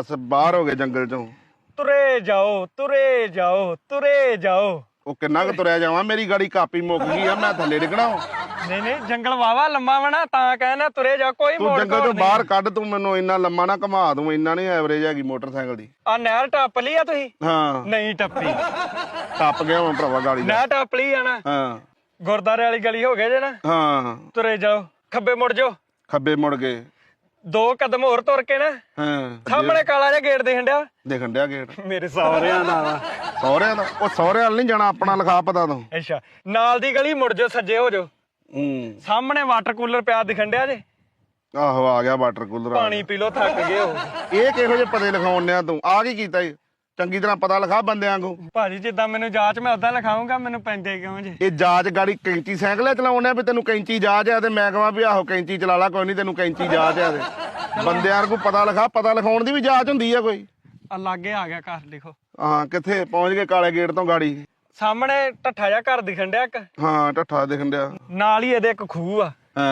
ਬਸ ਬਾਹਰ ਹੋ ਗਏ ਜੰਗਲ ਚੋਂ। ਤੁਰੇ ਜਾਓ ਤੁਰੇ ਜਾਓ ਤੁਰੇ ਜਾਓ। ਉਹ ਕਿੰਨਾ ਕੁ ਤੁਰਿਆ ਜਾਵਾਂ? ਮੇਰੀ ਗਾੜੀ ਕਾਪੀ ਮੁੱਕ ਗਈ ਆ ਮੈਂ ਥੱਲੇ ਡਿੱਗਣਾ। ਵਾਂ। ਨਹੀਂ ਨਹੀਂ ਜੰਗਲ ਵਾਵਾ ਲੰਮਾ ਵਣਾ ਤਾਂ ਕਹਿੰਦਾ ਤੁਰੇ ਜਾ ਕੋਈ ਤੂੰ ਮੋੜ ਜੰਗਲ ਚੋਂ ਨਹੀਂ। ਬਾਹਰ ਕੱਢ ਤੂੰ ਮੈਨੂੰ ਇੰਨਾ ਲੰਮਾ ਨਾ ਘੁਮਾ ਦੂੰ ਇੰਨਾ ਨਹੀਂ ਐਵਰੇਜ ਹੈਗੀ ਮੋਟਰਸਾਈਕਲ ਦੀ। ਆ ਨਹਿਰ ਟੱਪ ਲਈ ਆ ਤੁਸੀਂ? ਹਾਂ। ਨਹੀਂ ਟੱਪੀ। ਟੱਪ ਗਿਆ ਮੈਂ ਭਰਾਵਾ ਗਾੜੀ ਦਾ। ਨਹਿਰ ਟੱਪ ਲਈ ਆ ਨਾ। ਹਾਂ। ਗੁਰਦਾਰੇ ਵਾਲੀ ਗਲੀ ਹੋ ਗਏ ਜੇ ਨਾ। ਹਾਂ। ਤੁਰੇ ਜਾਓ ਖੱਬੇ ਮੁੜ ਜਾਓ। ਖੱਬੇ ਮੁੜ ਗਏ। ਦੋ ਕਦਮ ਹੋਰ ਤੁਰ ਕੇ ਨਾ ਹਾਂ ਸਾਹਮਣੇ ਕਾਲਾ ਜਿਹਾ ਗੇਟ ਦੇਖਣ ਡਿਆ। ਦੇਖਣ ਡਿਆ ਗੇਟ? ਮੇਰੇ ਸਹੁਰਿਆਂ ਦਾ ਸਹੁਰਿਆਂ ਦਾ ਉਹ ਸਹੁਰਿਆਂ ਵੱਲ ਨਹੀਂ ਜਾਣਾ ਆਪਣਾ ਲਿਖਾ ਪਤਾ ਤੂੰ। ਅੱਛਾ ਨਾਲ ਦੀ ਗਲੀ ਮੁੜ ਜਾਓ ਸੱਜੇ ਹੋ ਜਾਓ। ਹੂੰ। ਸਾਹਮਣੇ ਵਾਟਰ ਕੂਲਰ ਪਿਆ ਦਿਖਣ ਡਿਆ ਜੇ। ਆਹੋ ਆ ਗਿਆ ਵਾਟਰ ਕੂਲਰ ਪਾਣੀ ਪੀ ਲਓ ਥੱਕ ਗਏ ਹੋ। ਇਹ ਕਿਹੋ ਜਿਹੇ ਪਤੇ ਲਿਖਾਉਣ ਡਿਆ ਤੂੰ? ਆ ਕੀ ਕੀਤਾ ਈ ਚੰਗੀ ਤਰ੍ਹਾਂ ਪਤਾ ਲਿਖਾ ਬੰਦਿਆਂ ਕੋ ਭਾਜੀ ਜਿੱਦਾਂ ਮੈਨੂੰ ਜਾਂਚ ਮੈਂ ਉਦਾਂ ਲਿਖਾਉਂਗਾ ਮੈਨੂੰ ਪੈਂਦੇ ਕਿਉਂ ਜੇ? ਇਹ ਜਾਜ ਗਾੜੀ ਕੈਂਚੀ ਸਾਈਕਲ ਚਲਾਉਣਾ ਵੀ ਤੈਨੂੰ ਕੈਂਚੀ ਜਾਜ ਆ ਤੇ ਮੈਂ ਕਹਾਂ ਵੀ ਆਹੋ ਕੈਂਚੀ ਚਲਾ ਲਾ ਕੋਈ ਨਹੀਂ ਤੈਨੂੰ ਕੈਂਚੀ ਜਾਜ ਆ ਤੇ। ਬੰਦਿਆਂ ਨੂੰ ਪਤਾ ਲਿਖਾ ਪਤਾ ਲਿਖਾਉਣ ਦੀ ਵੀ ਜਾਚ ਹੁੰਦੀ ਆ ਕੋਈ। ਆ ਲਾਗੇ ਆ ਗਿਆ ਘਰ ਲਿਖੋ ਹਾਂ ਕਿੱਥੇ? ਪਹੁੰਚ ਗਏ ਕਾਲੇ ਗੇਟ ਤੋਂ ਗਾੜੀ। ਸਾਹਮਣੇ ਢੱਠਾ ਜਿਹਾ ਘਰ ਦਿਖਣ ਡਿਆ ਇੱਕ। ਹਾਂ ਢੱਠਾ ਦਿਖਣ ਡਿਆ। ਨਾਲ ਹੀ ਇਹਦੇ ਇੱਕ ਖੂਹ ਆ।